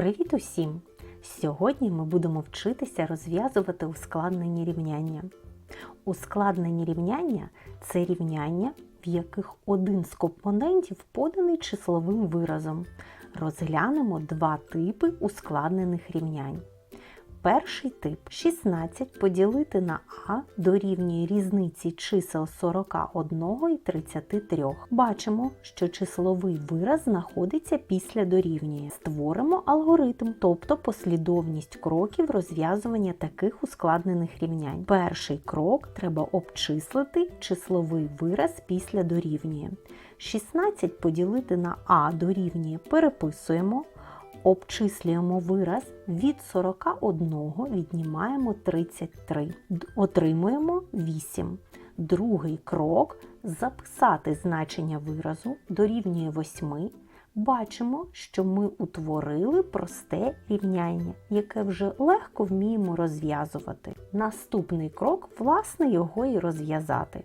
Привіт усім! Сьогодні ми будемо вчитися розв'язувати ускладнені рівняння. Ускладнені рівняння це рівняння, в яких один з компонентів поданий числовим виразом. Розглянемо два типи ускладнених рівнянь. Перший тип 16 поділити на а дорівнює різниці чисел 41 і 33. Бачимо, що числовий вираз знаходиться після дорівнює. Створимо алгоритм, тобто послідовність кроків розв'язування таких ускладнених рівнянь. Перший крок треба обчислити числовий вираз після дорівнює. 16 поділити на а дорівнює переписуємо. Обчислюємо вираз від 41 віднімаємо 33. Отримуємо 8. Другий крок записати значення виразу дорівнює 8. Бачимо, що ми утворили просте рівняння, яке вже легко вміємо розв'язувати. Наступний крок, власне, його і розв'язати.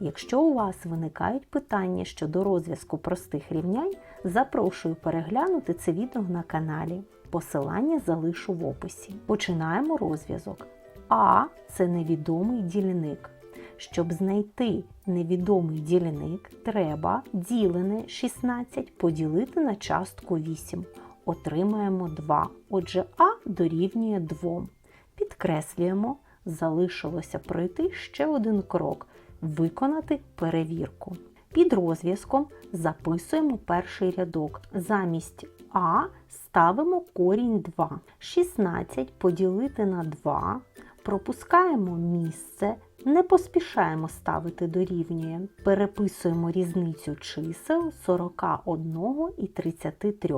Якщо у вас виникають питання щодо розв'язку простих рівнянь, запрошую переглянути це відео на каналі. Посилання залишу в описі. Починаємо розв'язок. А це невідомий дільник. Щоб знайти невідомий дільник, треба ділене 16 поділити на частку 8. Отримаємо 2. Отже, А дорівнює 2. Підкреслюємо, залишилося пройти ще один крок виконати перевірку. Під розв'язком записуємо перший рядок. Замість А ставимо корінь 2. 16 поділити на 2. Пропускаємо місце, не поспішаємо ставити дорівнює. Переписуємо різницю чисел 41 і 33.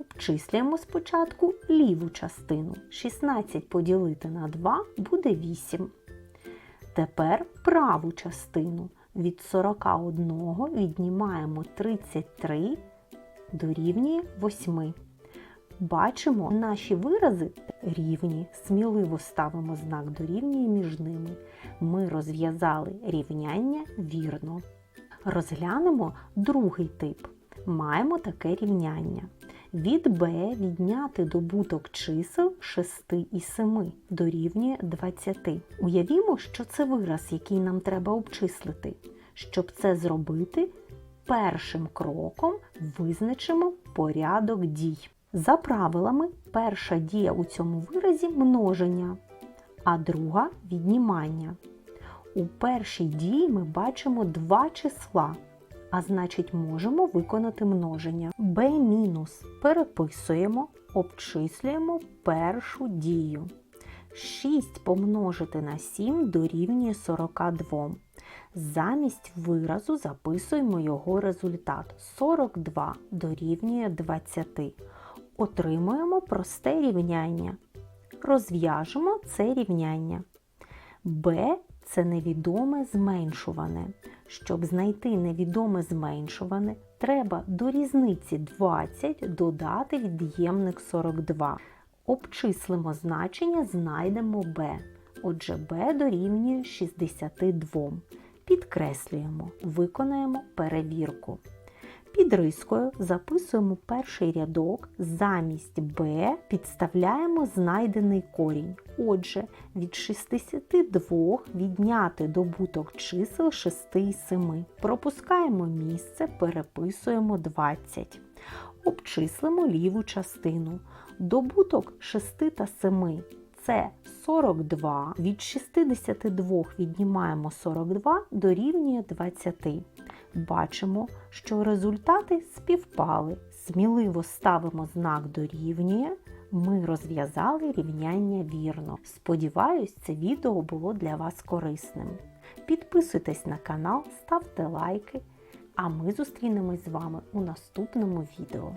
Обчислюємо спочатку ліву частину. 16 поділити на 2 буде 8. Тепер праву частину від 41 віднімаємо 33 дорівнює 8. Бачимо, наші вирази рівні, сміливо ставимо знак дорівнює між ними. Ми розв'язали рівняння вірно. Розглянемо другий тип. Маємо таке рівняння. Від b відняти добуток чисел 6 і 7 дорівнює 20. Уявімо, що це вираз, який нам треба обчислити. Щоб це зробити, першим кроком визначимо порядок дій. За правилами, перша дія у цьому виразі множення, а друга віднімання. У першій дії ми бачимо два числа, а значить можемо виконати множення. b переписуємо, обчислюємо першу дію. 6 помножити на 7 дорівнює 42. Замість виразу записуємо його результат. 42 дорівнює 20. Отримуємо просте рівняння. Розв'яжемо це рівняння. b це невідоме зменшуване. Щоб знайти невідоме зменшуване, треба до різниці 20 додати від'ємник 42. Обчислимо значення, знайдемо b. Отже, b дорівнює 62. Підкреслюємо, виконаємо перевірку. Під рискою записуємо перший рядок, замість b підставляємо знайдений корінь. Отже, від 62 відняти добуток чисел 6 і 7. Пропускаємо місце, переписуємо 20. Обчислимо ліву частину. Добуток 6 та 7 це 42. Від 62 віднімаємо 42 дорівнює 20. Бачимо, що результати співпали. Сміливо ставимо знак дорівнює. Ми розв'язали рівняння вірно. Сподіваюсь, це відео було для вас корисним. Підписуйтесь на канал, ставте лайки, а ми зустрінемось з вами у наступному відео.